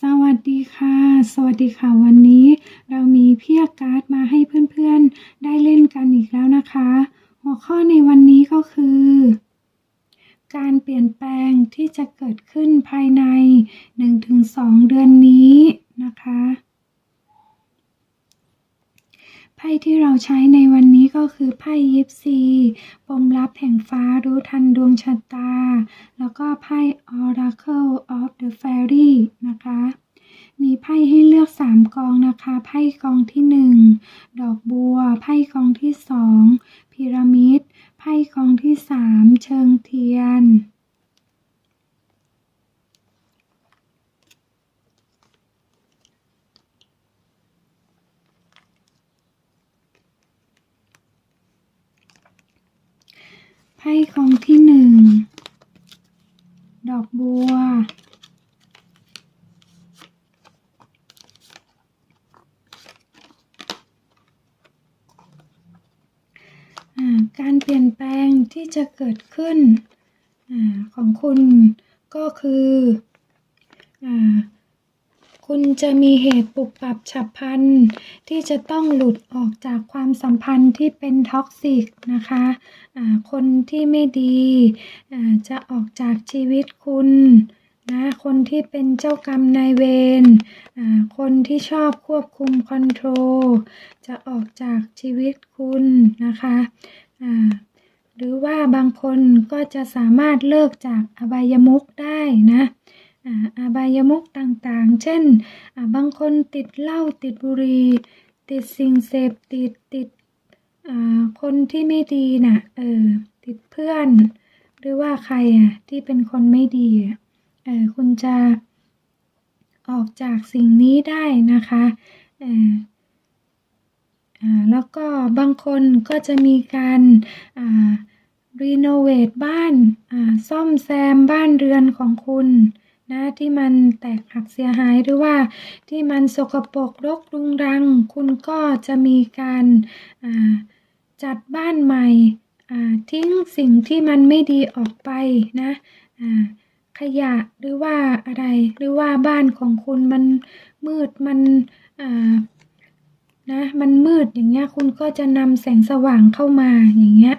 สวัสดีค่ะ สวัสดีค่ะ วันนี้เรามีเพียการ์ดมาให้เพื่อนๆ ได้เล่นกันอีกแล้วนะคะ หัวข้อในวันนี้ก็คือ การเปลี่ยนแปลงที่จะเกิดขึ้นภายใน 1-2 เดือนนี้นะคะ ไพ่ที่เราใช้ในวันนี้ก็คือไพ่ยิปซีปมลับแห่งฟ้ารู้ทันดวงชะตา แล้วก็ไพ่ Oracle of the Fairy นะคะ มีไพ่ให้เลือก 3 กองนะคะ ไพ่กองที่ 1 ดอกบัว ไพ่กองที่ 2 พีระมิด ไพ่กองที่ 3 เชิงเทียน ไพ่กองที่หนึ่ง ดอกบัวอ่าการเปลี่ยนแปลงที่จะเกิดขึ้นอาของคุณก็คือ จะมีเหตุปรับปรับฉับพลันที่จะต้องหลุดออกจากความสัมพันธ์ที่เป็นท็อกซิกนะคะะคนที่ไม่ดีจะออกจากชีวิตคุณนะคนที่เป็นเจ้ากรรมนายเวรคนที่ชอบควบคุมคอนโทรลจะออกจากชีวิตคุณนะคะะหรือว่าบางคนก็จะสามารถเลิกจากอบายมุขได้นะ อบายมุขต่างๆ เช่น บางคนติดเหล้าติดบุหรี่ติดสิ่งเสพติดติดคนที่ไม่ดีนะ่ะเออติดเพื่อน หรือว่าใครอะที่เป็นคนไม่ดีเออคุณจะออกจากสิ่งนี้ได้นะคะเออแล้วก็บางคนก็จะมีการรีโนเวทบ้านซ่อมแซมบ้านเรือนของคุณ นะที่มันแตกหักเสียหายหรือว่าที่มันสกปรกรกรุงรัง คุณก็จะมีการจัดบ้านใหม่ทิ้งสิ่งที่มันไม่ดีออกไปนะขยะหรือว่าอะไรหรือว่าบ้านของคุณมันมืดมันนะมันมืดอย่างเงี้ยคุณก็จะนำแสงสว่างเข้ามาอย่างเงี้ย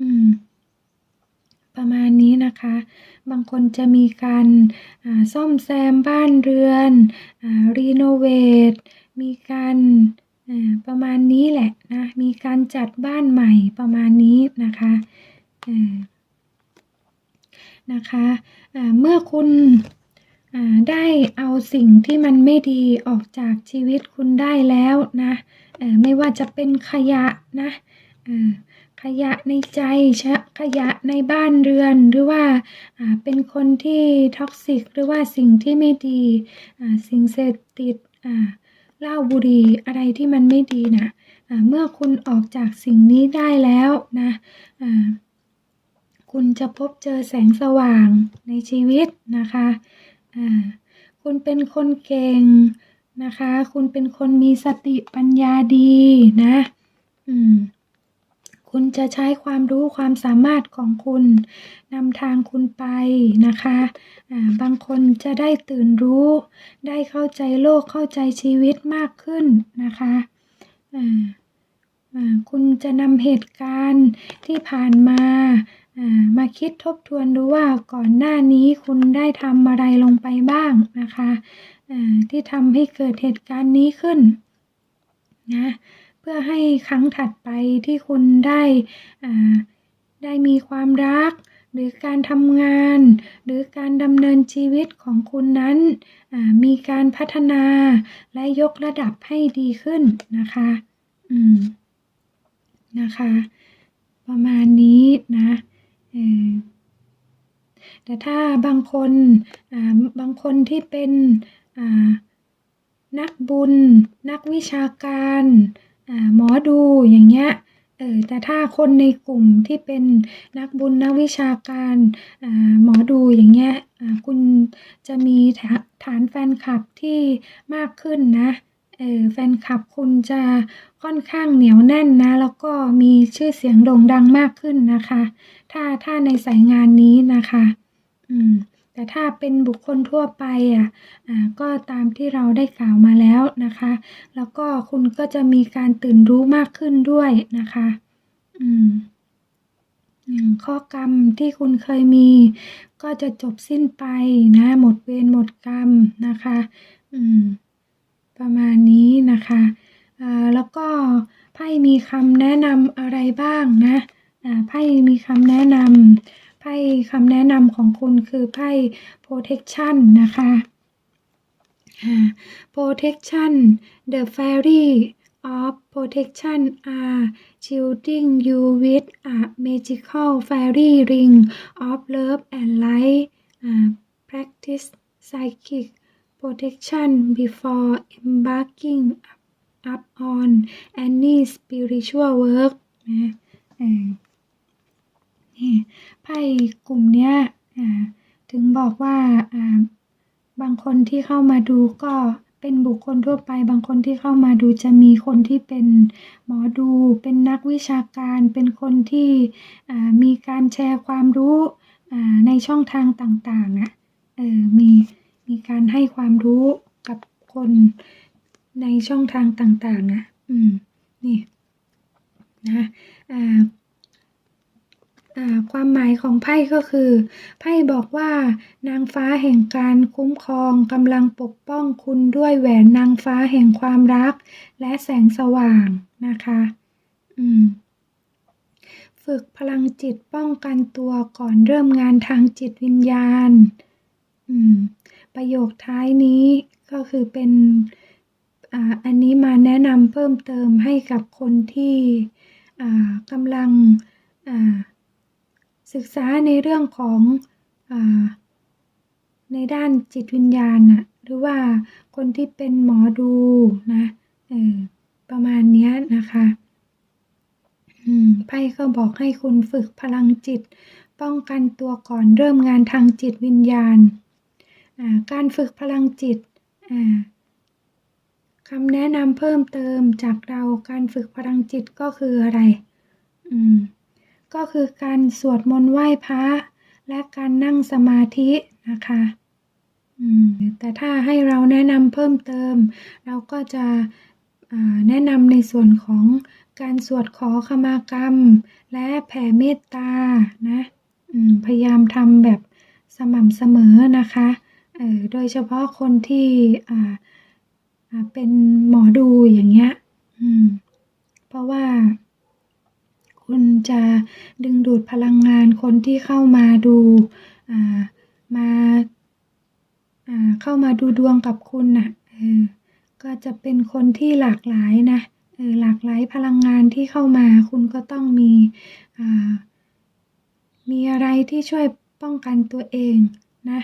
อืม ประมาณนี้นะคะ บางคนจะมีการซ่อมแซมบ้านเรือนรีโนเวทมีการประมาณนี้แหละนะ มีการจัดบ้านใหม่ประมาณนี้นะคะนะคะเมื่อคุณได้เอาสิ่งที่มันไม่ดีออกจากชีวิตคุณได้แล้วนะไม่ว่าจะเป็นขยะนะ ขยะในใจชะขยะในบ้านเรือนหรือว่าเป็นคนที่ท็อกซิกหรือว่าสิ่งที่ไม่ดีสิ่งเสพติดเหล้าบุหรี่อะไรที่มันไม่ดีนะเมื่อคุณออกจากสิ่งนี้ได้แล้วนะคุณจะพบเจอแสงสว่างในชีวิตนะคะคุณเป็นคนเก่งนะคะ คุณเป็นคนมีสติปัญญาดีนะ อืม คุณจะใช้ความรู้ความสามารถของคุณนำทางคุณไปนะคะะบางคนจะได้ตื่นรู้ ได้เข้าใจโลกเข้าใจชีวิตมากขึ้นนะคะคุณจะนำเหตุการณ์ที่ผ่านมามาคิดทบทวนดูว่าก่อนหน้านี้คุณได้ทำอะไรลงไปบ้างนะคะที่ทำให้เกิดเหตุการณ์นี้ขึ้นนะ พื่อให้ครั้งถัดไปที่คุณได้ได้มีความรัก หรือการทำงาน หรือการดำเนินชีวิตของคุณนั้นมีการพัฒนาและยกระดับให้ดีขึ้นนะคะอืมนะคะ ประมาณนี้นะแต่ถ้าบางคนบางคนที่เป็นนักบุญ นักวิชาการ หมอดูอย่างเงี้ยเออแต่ถ้าคนในกลุ่มที่เป็นนักบุญนักวิชาการหมอดูอย่างเงี้ยคุณจะมีฐานแฟนคลับที่มากขึ้นนะเออแฟนคลับคุณจะค่อนข้างเหนียวแน่นนะ แล้วก็มีชื่อเสียงโด่งดังมากขึ้นนะคะ ถ้าถ้าในสายงานนี้นะคะ อืม แต่ถ้าเป็นบุคคลทั่วไปอะอ่าก็ตามที่เราได้กล่าวมาแล้วนะคะ แล้วก็คุณก็จะมีการตื่นรู้มากขึ้นด้วยนะคะ อืมอย่างข้อกรรมที่คุณเคยมี ก็จะจบสิ้นไปนะ หมดเวรหมดกรรมนะคะ อืม ประมาณนี้นะคะอ่าแล้วก็ไพ่มีคำแนะนำอะไรบ้างนะอ่าไพ่มีคำแนะนำ ไพ่คำแนะนำของคุณคือไพ่ protection นะคะ protection the fairy of protection are shielding you with a magical fairy ring of love and light practice psychic protection before embarking up on any spiritual work นะเออนี่ ไพ่กลุ่มเนี้ยถึงบอกว่าบางคนที่เข้ามาดูก็เป็นบุคคลทั่วไป บางคนที่เข้ามาดูจะมีคนที่เป็นหมอดู เป็นนักวิชาการ เป็นคนที่มีการแชร์ความรู้ในช่องทางต่างๆอะมีมีการให้ความรู้กับคนในช่องทางต่างๆอะอืม นี่ นะ อ่า ความหมายของไพ่ก็คือ ไพ่บอกว่า นางฟ้าแห่งการคุ้มครองกำลังปกป้องคุณด้วยแหวนนางฟ้าแห่งความรัก และแสงสว่างนะคะ อืม ฝึกพลังจิตป้องกันตัวก่อนเริ่มงานทางจิตวิญญาณ อืม ประโยคท้ายนี้ก็คือเป็นออันนี้มาแนะนำเพิ่มเติมให้กับคนที่กำลังอ่า ศึกษาในเรื่องของอในด้านจิตวิญญาณน่ะหรือว่าคนที่เป็นหมอดูนะประมาณเนี้ยนะคะไพ่ก็บอกให้คุณฝึกพลังจิต ป้องกันตัวก่อนเริ่มงานทางจิตวิญญาณาการฝึกพลังจิตคำแนะนำเพิ่มเติมจากเราการฝึกพลังจิตก็คืออะไร อืม ก็คือการสวดมนต์ไหว้พระและการนั่งสมาธินะคะแต่ถ้าให้เราแนะนำเพิ่มเติม เราก็จะแนะนำในส่วนของการสวดขอขมากรรม และแผ่เมตตานะพยายามทำแบบสม่ำเสมอนะคะโดยเฉพาะคนที่เป็นหมอดูอย่างเงี้ยเพราะว่า คุณจะดึงดูดพลังงานคนที่เข้ามาดูอ่ามาอ่าเข้ามาดูดวงกับคุณน่ะเออก็จะเป็นคนที่หลากหลายนะเออหลากหลายพลังงานที่เข้ามาคุณก็ต้องมีอ่ามีอะไรที่ช่วยป้องกันตัวเองนะ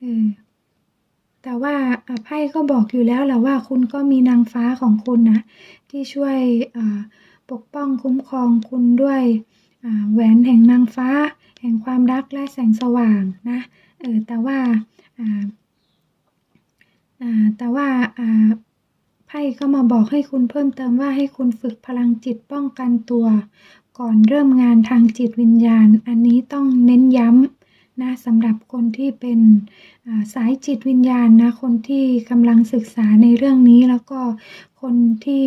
เออแต่ว่าอ่าไพ่ก็บอกอยู่แล้วแหละว่าคุณก็มีนางฟ้าของคุณนะที่ช่วยอ่า ปกป้องคุ้มครองคุณด้วยแหวนแห่งนางฟ้า แห่งความรักและแสงสว่างนะเออแต่ว่าแต่ว่าไพ่ก็มาบอกให้คุณเพิ่มเติมว่าให้คุณฝึกพลังจิตป้องกันตัว ก่อนเริ่มงานทางจิตวิญญาณ อันนี้ต้องเน้นย้ำนะสำหรับคนที่เป็นาสายจิตวิญญาณนะคนที่กำลังศึกษาในเรื่องนี้แล้วก็คนที่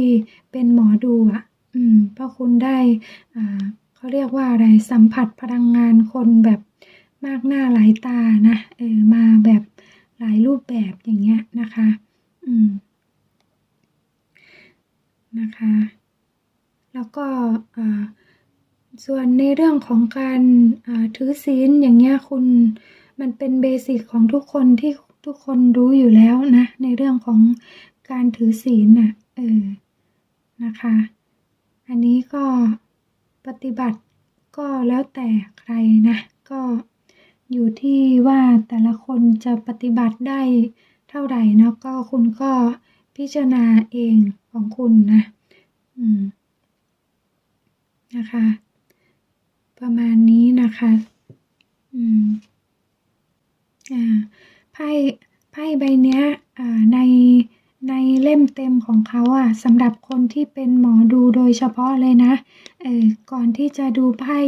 เป็นหมอดูอะ อืมเพราะคุณได้อ่าเขาเรียกว่าอะไรสัมผัสพลังงานคนแบบมากหน้าหลายตานะเออมาแบบหลายรูปแบบอย่างเงี้ยนะคะ อืมนะคะ แล้วก็อ่าส่วนในเรื่องของการถือศีลอย่างเงี้ยคุณมันเป็นเบสิกของทุกคนที่ทุกคนรู้อยู่แล้วนะ ในเรื่องของการถือศีลน่ะเออนะคะ อันนี้ก็ปฏิบัติก็แล้วแต่ใครนะ ก็อยู่ที่ว่าแต่ละคนจะปฏิบัติได้เท่าไหร่นะก็คุณก็พิจารณาเองของคุณนะ อืม นะคะ ประมาณนี้นะคะ อืม อ่า ไพ่ ไพ่ใบเนี้ย อ่า ใน ในเล่มเต็มของเขาอะสำหรับคนที่เป็นหมอดูโดยเฉพาะเลยนะเออก่อนที่จะดูไพ่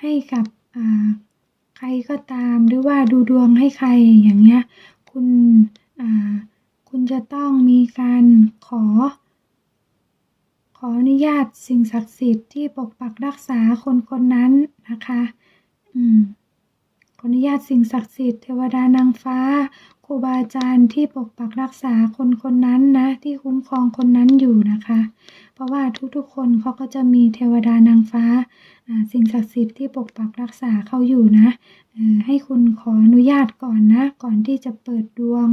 ให้กับอ่าใครก็ตามหรือว่าดูดวงให้ใครอย่างเงี้ย คุณอ่าคุณจะต้องมีการขอ ขออนุญาตสิ่งศักดิ์สิทธิ์ที่ปกปักรักษาคนคนนั้นนะคะ อืม ขออนุญาตสิ่งศักดิ์สิทธิ์เทวดานางฟ้าครูบาอาจารย์ที่ปกปักรักษาคนคนนั้นนะ ที่คุ้มครองคนนั้นอยู่นะคะ เพราะว่าทุกๆคนเขาก็จะมีเทวดานางฟ้าสิ่งศักดิ์สิทธิ์ที่ปกปักรักษาเขาอยู่นะให้คุณขออนุญาตก่อนนะ ก่อนที่จะเปิดดวง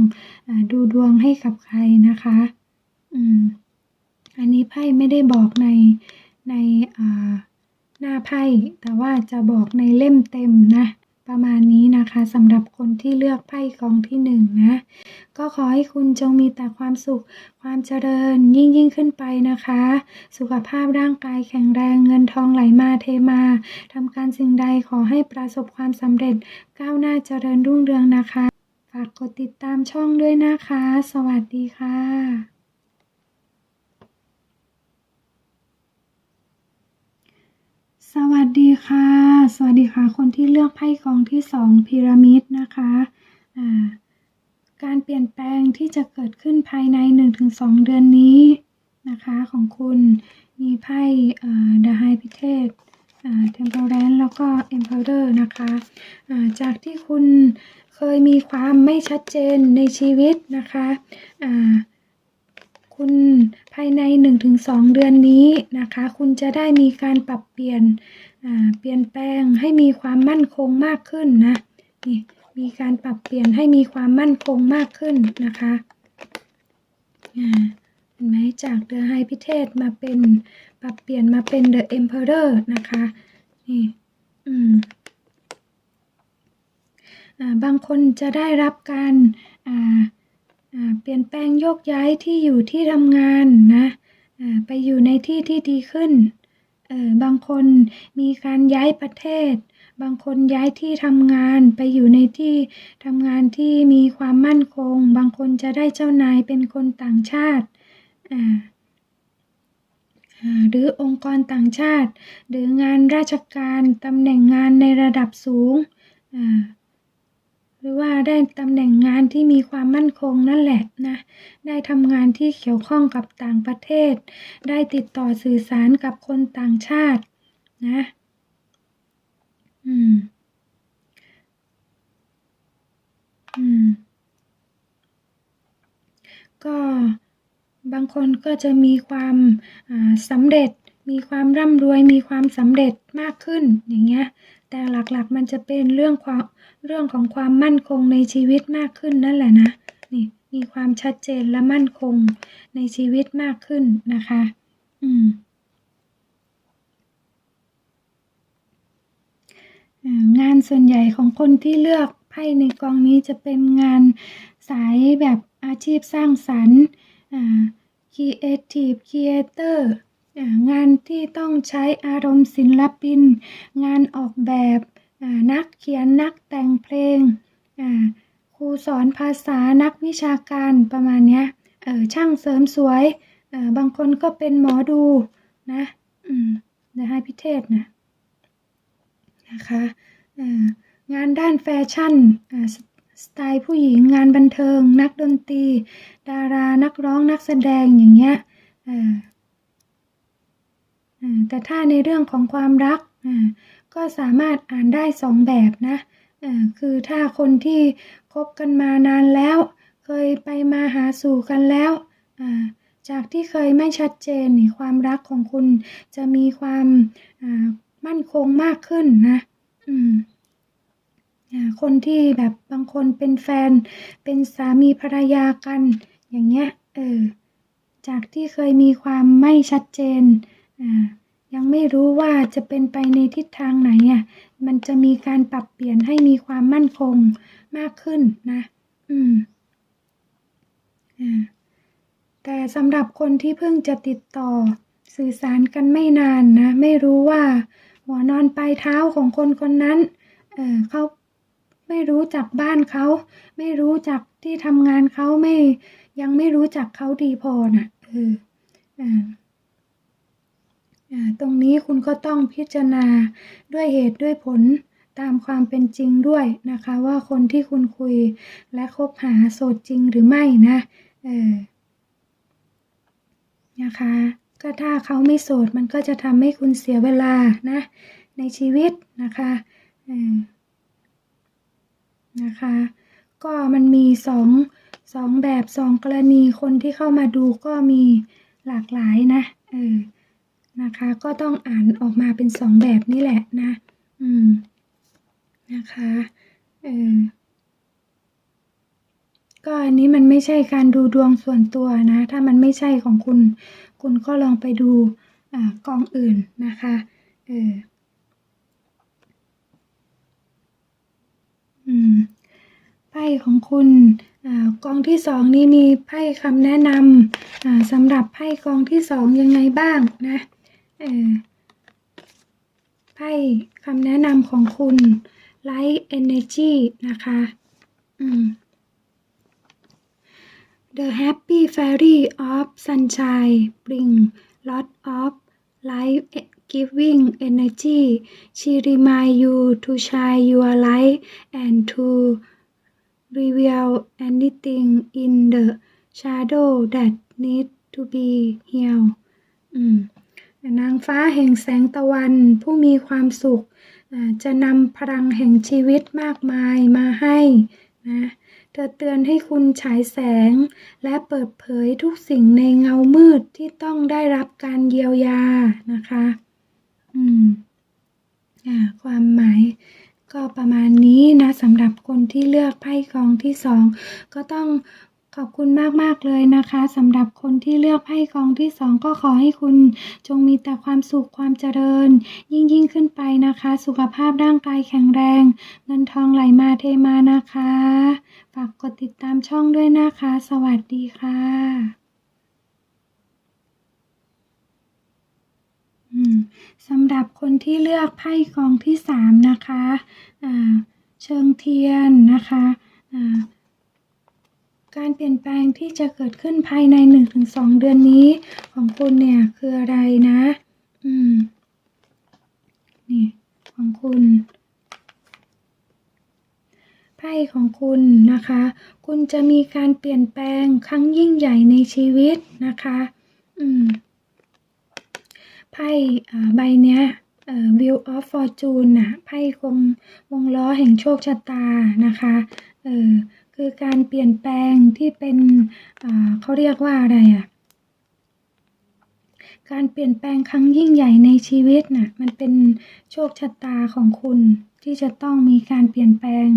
ดูดวงให้กับใครนะคะ อืม อันนี้ไพ่ไม่ได้บอกในในหน้าไพ่แต่ว่าจะบอกในเล่มเต็มนะ ประมาณนี้นะคะสำหรับคนที่เลือกไพ่กองที่หนึ่งนะ ก็ขอให้คุณจงมีแต่ความสุข ความเจริญยิ่งยิ่งขึ้นไปนะคะ สุขภาพร่างกายแข็งแรงเงินทองไหลมาเทมาทำการสิ่งใดขอให้ประสบความสำเร็จ ก้าวหน้าเจริญรุ่งเรืองนะคะ ฝากกดติดตามช่องด้วยนะคะ สวัสดีค่ะ สวัสดีค่ะ สวัสดีค่ะ คนที่เลือกไพ่กองที่สองพีระมิดนะคะการเปลี่ยนแปลงที่จะเกิดขึ้นภายใน 1-2 เดือนนี้นะคะของคุณมีไพ่ The High p i t e s Temperance แล้วก็ Emperor นะคะอ่าจากที่คุณเคยมีความไม่ชัดเจนในชีวิตนะคะอ่า คุณภายใน 1-2 เดือนนี้นะคะ คุณจะได้มีการปรับเปลี่ยนเปลี่ยนแปลงให้มีความมั่นคงมากขึ้นนะนี่มีการปรับเปลี่ยนให้มีความมั่นคงมากขึ้นนะคะเห็นไหมจาก The High Priestess มาเป็นปรับเปลี่ยนมาเป็น The Emperor นะคะนี่อืมอ่าบางคนจะได้รับการอ่า เปลี่ยนแปลงโยกย้ายที่อยู่ที่ทำงานนะไปอยู่ในที่ที่ดีขึ้นเออบางคนมีการย้ายประเทศ บางคนย้ายที่ทำงานไปอยู่ในที่ทำงานที่มีความมั่นคง บางคนจะได้เจ้านายเป็นคนต่างชาติ หรือองค์กรต่างชาติ หรืองานราชการตำแหน่งงานในระดับสูงอ่า หรือว่าได้ตำแหน่งงานที่มีความมั่นคงนั่นแหละนะ ได้ทำงานที่เกี่ยวข้องกับต่างประเทศ ได้ติดต่อสื่อสารกับคนต่างชาตินะ อืม อืม ก็บางคนก็จะมีความอ่าสำเร็จ มีความร่ำรวย มีความสำเร็จมากขึ้นอย่างเงี้ย แต่หลักๆมันจะเป็นเรื่องความเรื่องของความมั่นคงในชีวิตมากขึ้นนั่นแหละนะนี่มีความชัดเจนและมั่นคงในชีวิตมากขึ้นนะคะ อืมงานส่วนใหญ่ของคนที่เลือกไพ่ในกองนี้จะเป็นงานสายแบบอาชีพสร้างสรรค์อ่า Creative Creator อ่า งานที่ต้องใช้อารมณ์ศิลปิน งานออกแบบนักเขียนนักแต่งเพลงครูสอนภาษานักวิชาการประมาณนี้ช่างเสริมสวย บางคนก็เป็นหมอดูนะอืมนะให้พิเทศนะนะคะงานด้านแฟชั่นสไตล์ผู้หญิงงานบันเทิง นักดนตรี ดารานักร้องนักแสดงอย่างเงี้ยอ แต่ถ้าในเรื่องของความรักก็สามารถอ่านได้สองแบบนะคือถ้าคนที่คบกันมานานแล้ว เคยไปมาหาสู่กันแล้วจากที่เคยไม่ชัดเจนนี่ความรักของคุณจะมีความมั่นคงมากขึ้นนะคนที่แบบบางคนเป็นแฟน เป็นสามีภรรยากัน อย่างเงี้ยเออจากที่เคยมีความไม่ชัดเจนอ ยังไม่รู้ว่าจะเป็นไปในทิศทางไหนอะมันจะมีการปรับเปลี่ยนให้มีความมั่นคงมากขึ้นนะ อืมอ่าแต่สำหรับคนที่เพิ่งจะติดต่อสื่อสารกันไม่นานนะ ไม่รู้ว่า หัวนอนปลายเท้าของคนคนนั้น เออเขาไม่รู้จักบ้านเขา ไม่รู้จักที่ทำงานเขาไม่ ยังไม่รู้จักเขาดีพอน่ะเอออ่าอ่า ตรงนี้คุณก็ต้องพิจารณาด้วยเหตุด้วยผลตามความเป็นจริงด้วยนะคะ ว่าคนที่คุณคุยและคบหาโสดจริงหรือไม่นะเออนะคะก็ถ้าเขาไม่โสดมันก็จะทำให้คุณเสียเวลานะในชีวิตนะคะเออนะคะก็มันมีสองสองแบบสองกรณีคนที่เข้ามาดูก็มีหลากหลายนะเออ นะคะ ก็ต้องอ่านออกมาเป็นสองแบบนี่แหละนะ อืม นะคะเออก็อันนี้มันไม่ใช่การดูดวงส่วนตัวนะ ถ้ามันไม่ใช่ของคุณ คุณก็ลองไปดูอ่ากองอื่นนะคะเอออืมไพ่ของคุณอากองที่สองนี่มีไพ่คำแนะนำอ่าสำหรับไพ่กองที่สองยังไงบ้างนะ ไพ่คำแนะนำของคุณ Light Energy นะคะอืม The happy fairy of sunshine bring lot of life giving energy. She remind you to shine your light and to reveal anything in the shadow that need to be healed อืม นางฟ้าแห่งแสงตะวัน ผู้มีความสุข จะนำพลังแห่งชีวิตมากมายมาให้นะเธอเตือนให้คุณฉายแสง และเปิดเผยทุกสิ่งในเงามืดที่ต้องได้รับการเยียวยานะคะ อืมอ่าความหมายก็ประมาณนี้นะสำหรับคนที่เลือกไพ่กองที่สองก็ต้อง ขอบคุณมาก ๆ เลยนะคะสำหรับคนที่เลือกไพ่กองที่สองก็ขอให้คุณจงมีแต่ความสุขความเจริญ ยิ่งยิ่งขึ้นไปนะคะ สุขภาพร่างกายแข็งแรง เงินทองไหลมาเทมานะคะ ฝากกดติดตามช่องด้วยนะคะ สวัสดีค่ะอืมสำหรับคนที่เลือกไพ่กองที่สามนะคะอ่าเชิงเทียนนะคะอ่า การเปลี่ยนแปลงที่จะเกิดขึ้นภายใน 1-2 เดือนนี้ ของคุณเนี่ยคืออะไรนะ อืม นี่ ของคุณไพ่ของคุณนะคะ คุณจะมีการเปลี่ยนแปลงครั้งยิ่งใหญ่ในชีวิตนะคะ อืม ไพ่ใบเนี้ยเอ่อ Wheel of Fortune นะไพ่คงวงล้อแห่งโชคชะตานะคะ เออ คือการเปลี่ยนแปลงที่เป็นเขาเรียกว่าอะไรอะการเปลี่ยนแปลงครั้งยิ่งใหญ่ในชีวิตน่ะมันเป็นโชคชะตาของคุณที่จะต้องมีการเปลี่ยนแปลง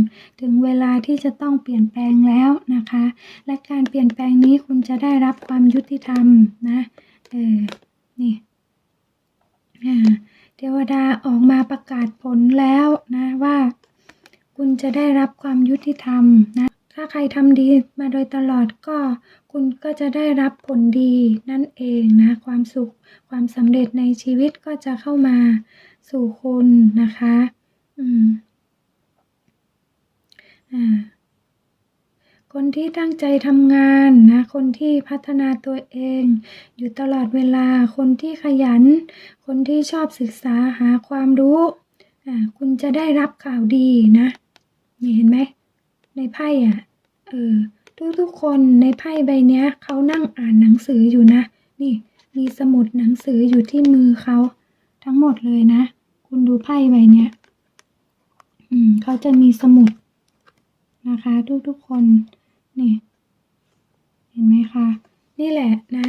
ถึงเวลาที่จะต้องเปลี่ยนแปลงแล้วนะคะ และการเปลี่ยนแปลงนี้คุณจะได้รับความยุติธรรมนะเออนี่เทวดาออกมาประกาศผลแล้วนะว่า คุณจะได้รับความยุติธรรมนะ ถ้าใครทำดีมาโดยตลอดก็คุณก็จะได้รับผลดีนั่นเองนะ ความสุขความสำเร็จในชีวิตก็จะเข้ามาสู่คุณนะคะ อืมอ่าคนที่ตั้งใจทำงานนะ คนที่พัฒนาตัวเอง อยู่ตลอดเวลา คนที่ขยัน คนที่ชอบศึกษาหาความรู้อ่าคุณจะได้รับข่าวดีนะ นี่เห็นไหม ในไพ่อะ เออ ทุกๆคนในไพ่ใบเนี้ยเขานั่งอ่านหนังสืออยู่นะ นี่มีสมุดหนังสืออยู่ที่มือเขาทั้งหมดเลยนะ คุณดูไพ่ใบเนี้ย อืมเขาจะมีสมุดนะคะ ทุกๆคนนี่เห็นไหมคะ นี่แหละนะ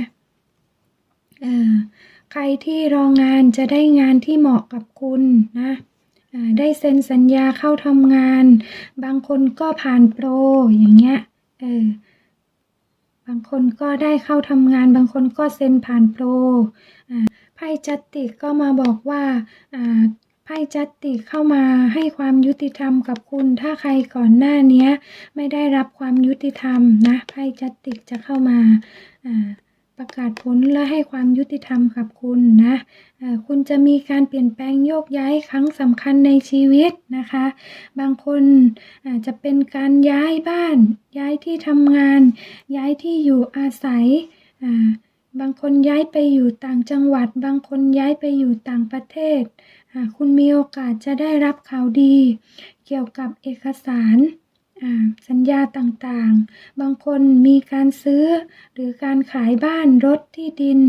เออใครที่รองงานจะได้งานที่เหมาะกับคุณนะ ได้เซ็นสัญญาเข้าทำงาน บางคนก็ผ่านโปรอย่างเงี้ยเออบางคนก็ได้เข้าทำงาน บางคนก็เซ็นผ่านโปรไพ่จัตติก็มาบอกว่าไพ่จัตติเข้ามาให้ความยุติธรรมกับคุณ ถ้าใครก่อนหน้านี้ไม่ได้รับความยุติธรรมนะไพ่จัตติจะเข้ามาอ่า ประกาศผลและให้ความยุติธรรมกับคุณนะคุณจะมีการเปลี่ยนแปลงโยกย้ายครั้งสำคัญในชีวิตนะคะ บางคนอาจจะเป็นการย้ายบ้าน ย้ายที่ทำงาน ย้ายที่อยู่อาศัยบางคนย้ายไปอยู่ต่างจังหวัด บางคนย้ายไปอยู่ต่างประเทศ คุณมีโอกาสจะได้รับข่าวดี เกี่ยวกับเอกสาร สัญญาต่างๆ บางคนมีการซื้อ หรือการขายบ้านรถที่ดิน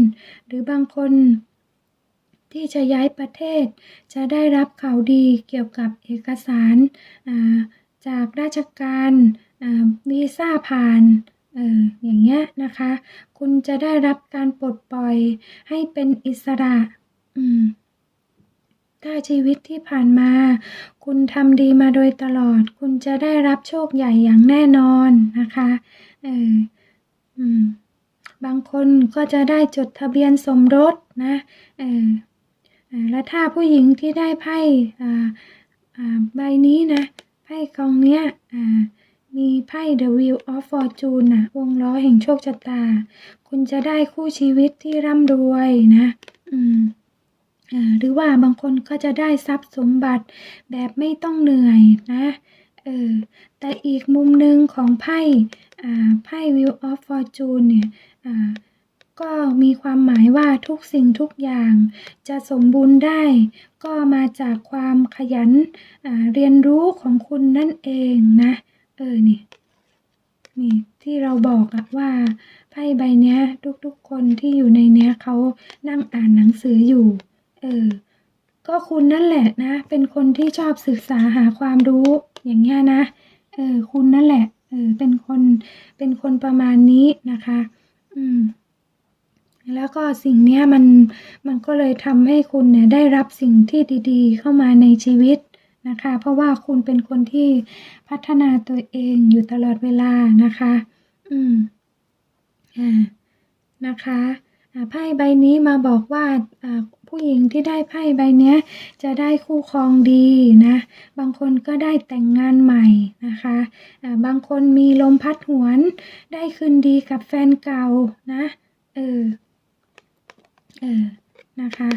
หรือบางคนที่จะย้ายประเทศ จะได้รับข่าวดีเกี่ยวกับเอกสารจากราชการวีซ่าผ่านอออย่างเงี้ยนะคะ คุณจะได้รับการปลดปล่อยให้เป็นอิสระ อืม ถ้าชีวิตที่ผ่านมา คุณทำดีมาโดยตลอด คุณจะได้รับโชคใหญ่อย่างแน่นอนนะคะเอออืมบางคนก็จะได้จดทะเบียนสมรสนะเออแล้วถ้าผู้หญิงที่ได้ไพ่อ่าอ่าใบนี้นะไพ่กองเนี้ยอ่ามีไพ่ The Wheel of Fortune นะวงล้อแห่งโชคชะตา คุณจะได้คู่ชีวิตที่ร่ำรวยนะ อืม หรือว่าบางคนก็จะได้ทรัพย์สมบัติแบบไม่ต้องเหนื่อยนะเออแต่อีกมุมหนึ่งของไพ่อ่าไพ่ Wheel of Fortune เนี่ยอ่าก็มีความหมายว่าทุกสิ่งทุกอย่างจะสมบูรณ์ได้ ก็มาจากความขยันอ่าเรียนรู้ของคุณนั่นเองนะเออนี่นี่ที่เราบอกอะว่าไพ่ใบเนี้ย ทุกๆคนที่อยู่ในเนี้ยเขานั่งอ่านหนังสืออยู่ เออ ก็คุณนั่นแหละนะ เป็นคนที่ชอบศึกษาหาความรู้ อย่างเงี้ยนะ เออ คุณนั่นแหละ เออ เป็นคน เป็นคนประมาณนี้นะคะ อืม แล้วก็สิ่งเนี้ยมัน มันก็เลยทำให้คุณเนี่ยได้รับสิ่งที่ดี ๆ เข้ามาในชีวิตนะคะ เพราะว่าคุณเป็นคนที่พัฒนาตัวเองอยู่ตลอดเวลานะคะ อืม อ่า นะคะอ่าไพ่ใบนี้มาบอกว่าอ่า ผู้หญิงที่ได้ไพ่ใบเนี้ย จะได้คู่ครองดีนะ บางคนก็ได้แต่งงานใหม่นะคะบางคนมีลมพัดหวน ได้คืนดีกับแฟนเก่านะ เออ เออ นะคะ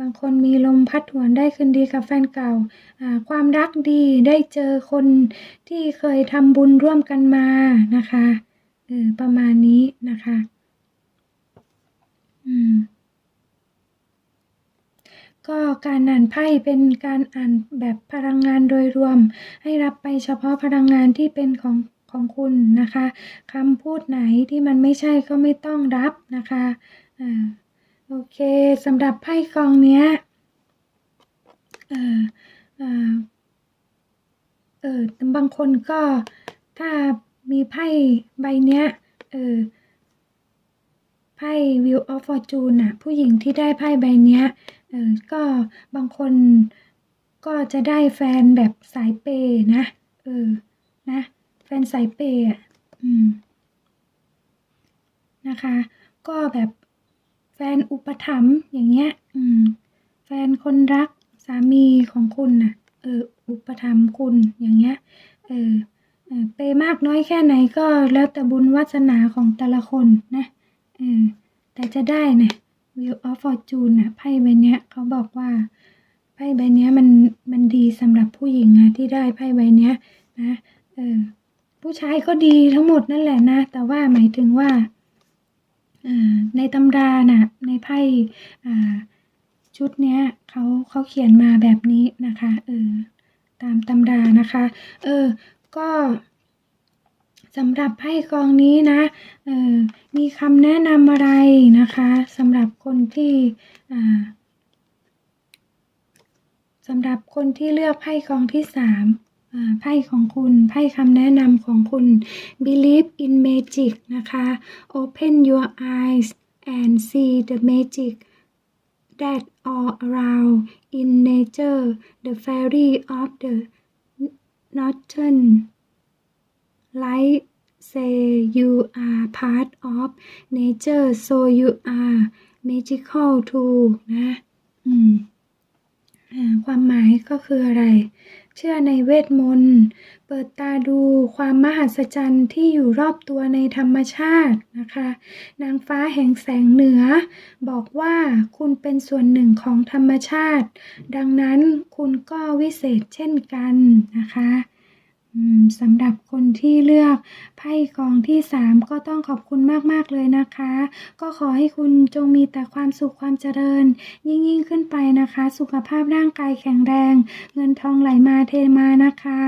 บางคนมีลมพัดหวนได้คืนดีกับแฟนเก่า ความรักดีได้เจอคนที่เคยทำบุญร่วมกันมานะคะ เออประมาณนี้นะคะ อืม ก็การอ่านไพ่เป็นการอ่านแบบพลังงานโดยรวม ให้รับไปเฉพาะพลังงานที่เป็นของของคุณนะคะคำพูดไหนที่มันไม่ใช่ก็ไม่ต้องรับนะคะอ่าโอเคสำหรับไพ่กองเนี้ยเออเอ่าเออบางคนก็ถ้ามีไพ่ใบเนี้ยเออไพ่ Wheel of Fortune น่ะผู้หญิงที่ได้ไพ่ใบเนี้ย เออก็บางคนก็จะได้แฟนแบบสายเปย์นะเออนะ แฟนสายเปย์อะอืมนะคะ ก็แบบแฟนอุปถัมภ์อย่างเงี้ย อืม แฟนคนรักสามีของคุณน่ะ เออ อุปถัมภ์คุณอย่างเงี้ย เออเปย์มากน้อยแค่ไหนก็แล้วแต่บุญวาสนาของแต่ละคนนะเออแต่จะได้นะ Wheel of Fortune น่ะไพ่ใบเนี้ยเขาบอกว่าไพ่ใบเนี้ยมันมันดีสำหรับผู้หญิงอะที่ได้ไพ่ใบเนี้ยนะเออผู้ชายก็ดีทั้งหมดนั่นแหละนะ แต่ว่าหมายถึงว่าอในตำราน่ะในไพ่ชุดเนี้ยเขาเขาเขียนมาแบบนี้นะคะเออตามตำรานะคะ เออก็ สำหรับไพ่กองนี้นะเออมีคำแนะนำอะไรนะคะสำหรับคนที่สำหรับคนที่เลือกไพ่กองที่สามไพ่ของคุณไพ่คำแนะนำของคุณ believe in magic นะคะ open your eyes and see the magic that all around in nature the fairy of the northern light say you are part of nature so you are magical too นะอืมความหมายก็คืออะไร เชื่อในเวทมนต์ เปิดตาดูความมหัศจรรย์ที่อยู่รอบตัวในธรรมชาตินะคะ นางฟ้าแห่งแสงเหนือ บอกว่าคุณเป็นส่วนหนึ่งของธรรมชาติ ดังนั้นคุณก็วิเศษเช่นกันนะคะ สำหรับคนที่เลือกไพ่กองที่สามก็ต้องขอบคุณมากๆเลยนะคะ ก็ขอให้คุณจงมีแต่ความสุขความเจริญ ยิ่งยิ่งขึ้นไปนะคะ สุขภาพร่างกายแข็งแรง เงินทองไหลมาเทมานะคะ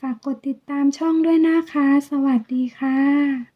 ฝากกดติดตามช่องด้วยนะคะ สวัสดีค่ะ